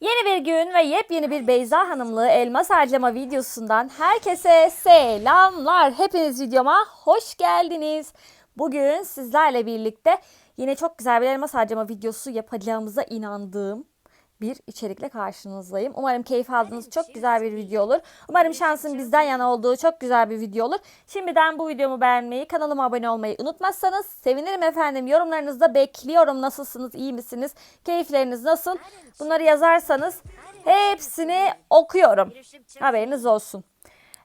Yeni bir gün ve yepyeni bir Beyza Hanımlı elmas harcama videosundan herkese selamlar. Hepiniz videoma hoş geldiniz. Bugün sizlerle birlikte yine çok güzel bir elmas harcama videosu yapacağımıza inandığım bir içerikle karşınızdayım. Umarım keyif aldığınız çok güzel bir video olur. Umarım şansın bizden yana olduğu çok güzel bir video olur. Şimdiden bu videomu beğenmeyi, kanalıma abone olmayı unutmazsanız sevinirim efendim. Yorumlarınızda bekliyorum. Nasılsınız, iyi misiniz, keyifleriniz nasıl? Bunları yazarsanız hepsini okuyorum. Haberiniz olsun.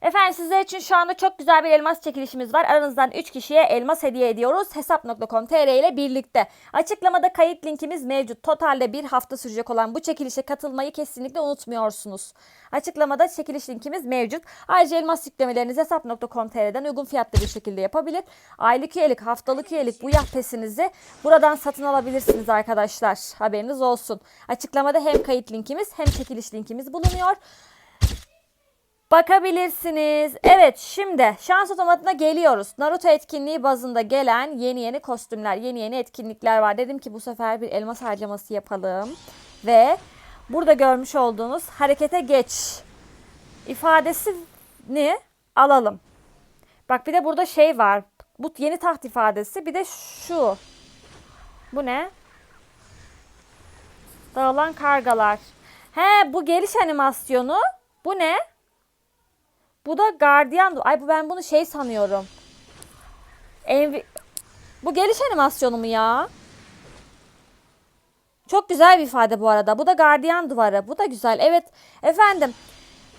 Efendim sizler için şu anda çok güzel bir elmas çekilişimiz var. Aranızdan 3 kişiye elmas hediye ediyoruz. Hesap.com.tr ile birlikte. Açıklamada kayıt linkimiz mevcut. Totalde bir hafta sürecek olan bu çekilişe katılmayı kesinlikle unutmuyorsunuz. Açıklamada çekiliş linkimiz mevcut. Ayrıca elmas yüklemelerinizi hesap.com.tr'den uygun fiyatlı bir şekilde yapabilir. Aylık üyelik, haftalık üyelik bu yah pesinizi buradan satın alabilirsiniz arkadaşlar. Haberiniz olsun. Açıklamada hem kayıt linkimiz hem çekiliş linkimiz bulunuyor. Bakabilirsiniz. Evet şimdi şans otomatına geliyoruz. Naruto etkinliği bazında gelen yeni yeni kostümler, yeni yeni etkinlikler var. Dedim ki bu sefer bir elmas harcaması yapalım. Ve burada görmüş olduğunuz harekete geç ifadesini alalım. Bak bir de burada şey var. Bu yeni taht ifadesi. Bir de şu. Bu ne? Dağılan kargalar. He bu geliş animasyonu. Bu ne? Bu da gardiyan. Ay bu ben bunu şey sanıyorum. Envi... Bu geliş animasyonu mu ya? Çok güzel bir ifade bu arada. Bu da gardiyan duvarı. Bu da güzel. Evet efendim.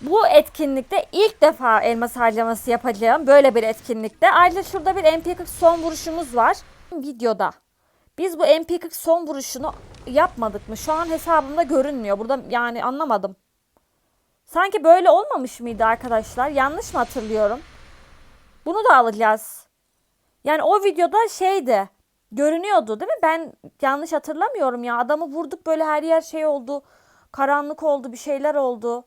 Bu etkinlikte ilk defa elmas harcaması yapacağım. Böyle bir etkinlikte. Ayrıca şurada bir MP40 son vuruşumuz var. Videoda. Biz bu MP40 son vuruşunu yapmadık mı? Şu an hesabımda görünmüyor. Burada yani anlamadım. Sanki böyle olmamış mıydı arkadaşlar? Yanlış mı hatırlıyorum? Bunu da alacağız. Yani o videoda şeydi. Görünüyordu değil mi? Ben yanlış hatırlamıyorum ya. Adamı vurduk böyle her yer şey oldu. Karanlık oldu bir şeyler oldu.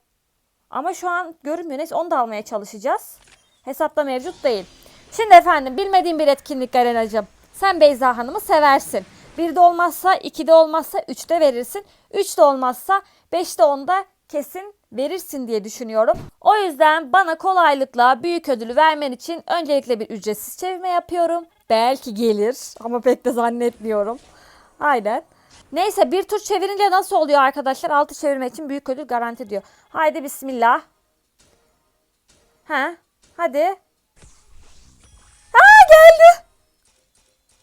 Ama şu an görünmüyor. Neyse onu da almaya çalışacağız. Hesapta mevcut değil. Şimdi efendim bilmediğim bir etkinlik Garenacığım. Sen Beyza Hanım'ı seversin. Bir de olmazsa, iki de olmazsa, üçte verirsin. Üç de olmazsa, beşte onda kesin verirsin diye düşünüyorum. O yüzden bana kolaylıkla büyük ödülü vermen için öncelikle bir ücretsiz çevirme yapıyorum. Belki gelir ama pek de zannetmiyorum. Aynen. Neyse bir tur çevirince nasıl oluyor arkadaşlar? Altı çevirme için büyük ödül garanti diyor. Haydi bismillah. Ha, hadi. Aa geldi.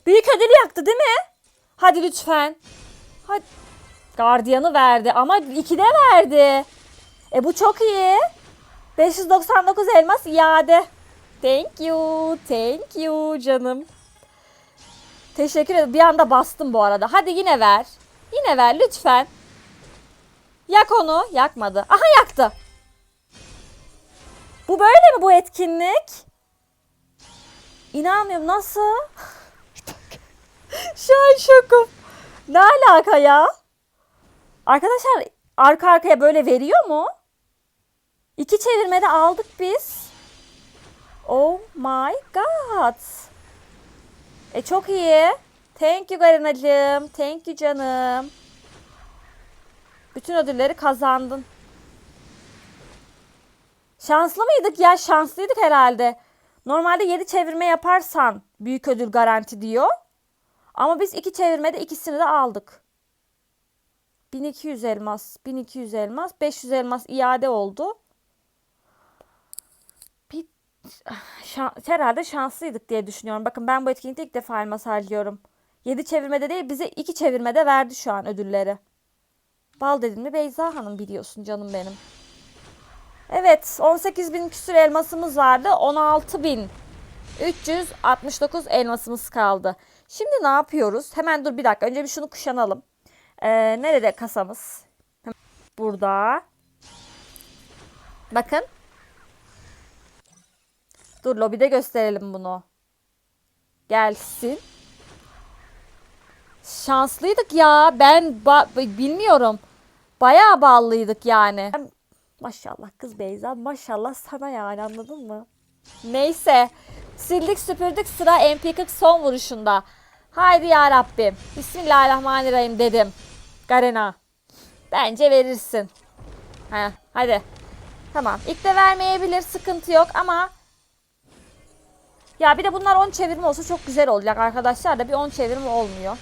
Büyük ödül yaktı değil mi? Hadi lütfen. Hadi. Gardiyanı verdi ama iki de verdi. E bu çok iyi. 599 elmas iade. Thank you. Thank you canım. Teşekkür ederim. Bir anda bastım bu arada. Hadi yine ver. Yine ver lütfen. Yak onu. Yakmadı. Aha yaktı. Bu böyle mi bu etkinlik? İnanmıyorum. Nasıl? Şu an şokum. Ne alaka ya? Arkadaşlar arka arkaya böyle veriyor mu? İki çevirmede aldık biz. Oh my god. E çok iyi. Thank you Garinacığım. Thank you canım. Bütün ödülleri kazandın. Şanslı mıydık ya? Şanslıydık herhalde. Normalde 7 çevirme yaparsan büyük ödül garanti diyor. Ama biz iki çevirmede ikisini de aldık. 1200 elmas, 1200 elmas, 500 elmas iade oldu. Bir şan, herhalde şanslıydık diye düşünüyorum. Bakın ben bu etkinlikte ilk defa elmas harcıyorum. 7 çevirmede değil bize 2 çevirmede verdi şu an ödülleri. Bal dedim mi Beyza Hanım biliyorsun canım benim. Evet 18 bin küsür elmasımız vardı. 16 bin 369 elmasımız kaldı. Şimdi ne yapıyoruz? Hemen dur bir dakika. Önce bir şunu kuşanalım. Ee, nerede kasamız? Burada. Bakın. Dur lobide gösterelim bunu. Gelsin. Şanslıydık ya. Ben ba- bilmiyorum. Bayağı bağlıydık yani. Maşallah kız Beyza. Maşallah sana yani anladın mı? Neyse. Sildik süpürdük sıra MP40 son vuruşunda. Haydi ya Rabbim. Bismillahirrahmanirrahim dedim. Garena. Bence verirsin. Ha, hadi. Tamam. İlk de vermeyebilir. Sıkıntı yok ama ya bir de bunlar 10 çevirme olsa çok güzel olacak arkadaşlar da bir 10 çevirme olmuyor.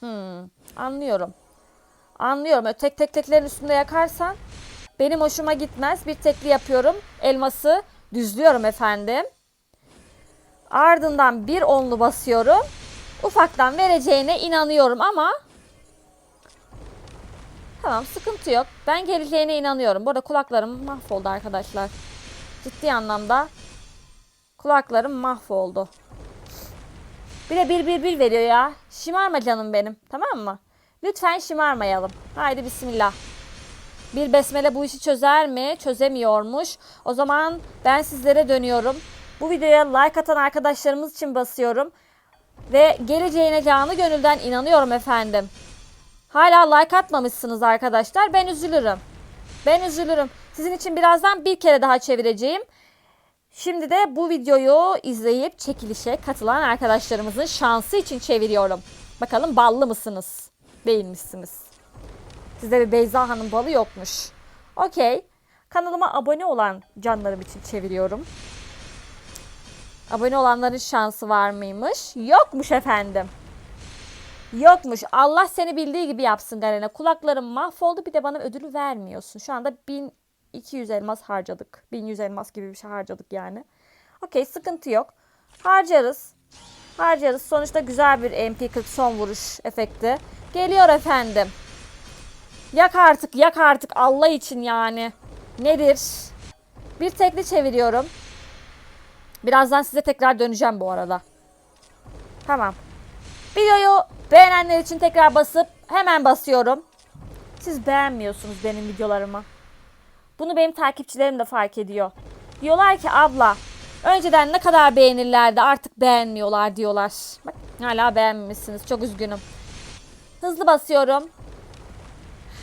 Hmm, anlıyorum. Anlıyorum. Öyle tek tek teklerin üstünde yakarsan benim hoşuma gitmez. Bir tekli yapıyorum. Elması düzlüyorum efendim. Ardından bir onlu basıyorum. Ufaktan vereceğine inanıyorum ama Tamam sıkıntı yok. Ben geleceğine inanıyorum. Bu arada kulaklarım mahvoldu arkadaşlar. Ciddi anlamda kulaklarım mahvoldu. Bir de bir bir bir veriyor ya. Şımarma canım benim. Tamam mı? Lütfen şımarmayalım. Haydi bismillah. Bir besmele bu işi çözer mi? Çözemiyormuş. O zaman ben sizlere dönüyorum. Bu videoya like atan arkadaşlarımız için basıyorum. Ve geleceğine canı gönülden inanıyorum efendim. Hala like atmamışsınız arkadaşlar. Ben üzülürüm. Ben üzülürüm. Sizin için birazdan bir kere daha çevireceğim. Şimdi de bu videoyu izleyip çekilişe katılan arkadaşlarımızın şansı için çeviriyorum. Bakalım ballı mısınız? Değilmişsiniz. Sizde bir Beyza Hanım balı yokmuş. Okey. Kanalıma abone olan canlarım için çeviriyorum. Abone olanların şansı var mıymış? Yokmuş efendim. Yokmuş. Allah seni bildiği gibi yapsın Garena. Kulaklarım mahvoldu bir de bana ödülü vermiyorsun. Şu anda 1200 elmas harcadık. 1100 elmas gibi bir şey harcadık yani. Okey sıkıntı yok. Harcarız. Harcarız. Sonuçta güzel bir MP40 son vuruş efekti. Geliyor efendim. Yak artık yak artık Allah için yani. Nedir? Bir tekli çeviriyorum. Birazdan size tekrar döneceğim bu arada. Tamam. Videoyu beğenenler için tekrar basıp hemen basıyorum. Siz beğenmiyorsunuz benim videolarımı. Bunu benim takipçilerim de fark ediyor. Diyorlar ki abla önceden ne kadar beğenirlerdi artık beğenmiyorlar diyorlar. Bak hala beğenmemişsiniz çok üzgünüm. Hızlı basıyorum.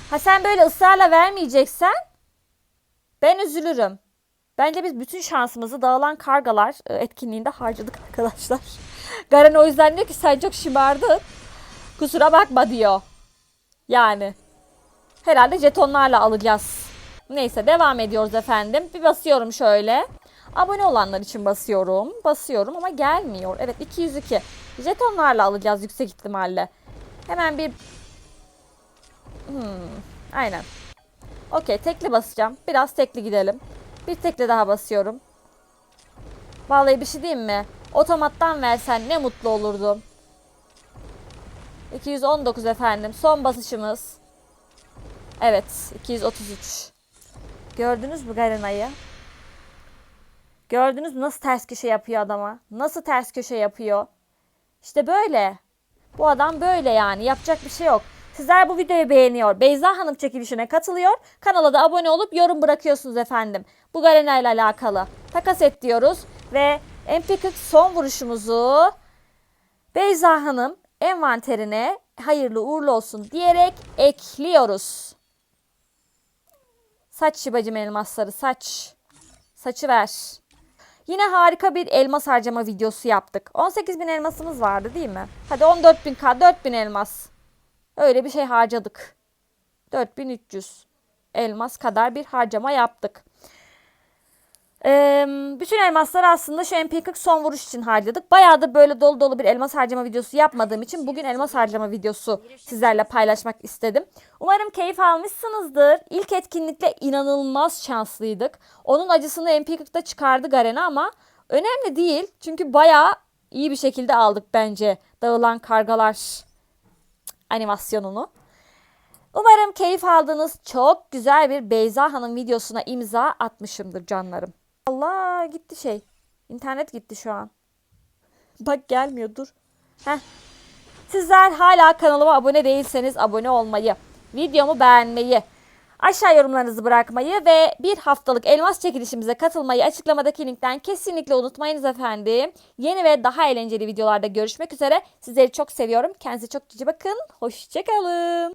Ha sen böyle ısrarla vermeyeceksen ben üzülürüm. Bence biz bütün şansımızı dağılan kargalar e, etkinliğinde harcadık arkadaşlar. Garen o yüzden diyor ki sen çok şımardın. Kusura bakma diyor. Yani. Herhalde jetonlarla alacağız. Neyse devam ediyoruz efendim. Bir basıyorum şöyle. Abone olanlar için basıyorum. Basıyorum ama gelmiyor. Evet 202. Jetonlarla alacağız yüksek ihtimalle. Hemen bir... Hmm, aynen. Okey tekli basacağım. Biraz tekli gidelim. Bir tekli daha basıyorum. Vallahi bir şey diyeyim mi? Otomattan versen ne mutlu olurdum. 219 efendim. Son basışımız. Evet 233. Gördünüz mü Garena'yı? Gördünüz mü nasıl ters köşe yapıyor adama? Nasıl ters köşe yapıyor? İşte böyle. Bu adam böyle yani. Yapacak bir şey yok. Sizler bu videoyu beğeniyor. Beyza Hanım çekilişine katılıyor. Kanala da abone olup yorum bırakıyorsunuz efendim. Bu Garena ile alakalı. Takas et diyoruz. Ve MP40 son vuruşumuzu Beyza Hanım envanterine hayırlı uğurlu olsun diyerek ekliyoruz. Saç şibacım elmasları saç. Saçı ver. Yine harika bir elmas harcama videosu yaptık. 18.000 elmasımız vardı değil mi? Hadi 14.000k 4.000 elmas. Öyle bir şey harcadık. 4300 elmas kadar bir harcama yaptık. Ee, bütün elmasları aslında şu MP40 son vuruş için harcadık. Bayağı da böyle dolu dolu bir elmas harcama videosu yapmadığım için bugün elmas harcama videosu sizlerle paylaşmak istedim. Umarım keyif almışsınızdır. İlk etkinlikle inanılmaz şanslıydık. Onun acısını MP40'da çıkardı Garena ama önemli değil. Çünkü bayağı iyi bir şekilde aldık bence dağılan kargalar animasyonunu. Umarım keyif aldığınız çok güzel bir Beyza Hanım videosuna imza atmışımdır canlarım. Allah gitti şey. İnternet gitti şu an. Bak gelmiyor dur. Heh. Sizler hala kanalıma abone değilseniz abone olmayı, videomu beğenmeyi, aşağı yorumlarınızı bırakmayı ve bir haftalık elmas çekilişimize katılmayı açıklamadaki linkten kesinlikle unutmayınız efendim. Yeni ve daha eğlenceli videolarda görüşmek üzere. Sizleri çok seviyorum. Kendinize çok cici bakın. Hoşçakalın.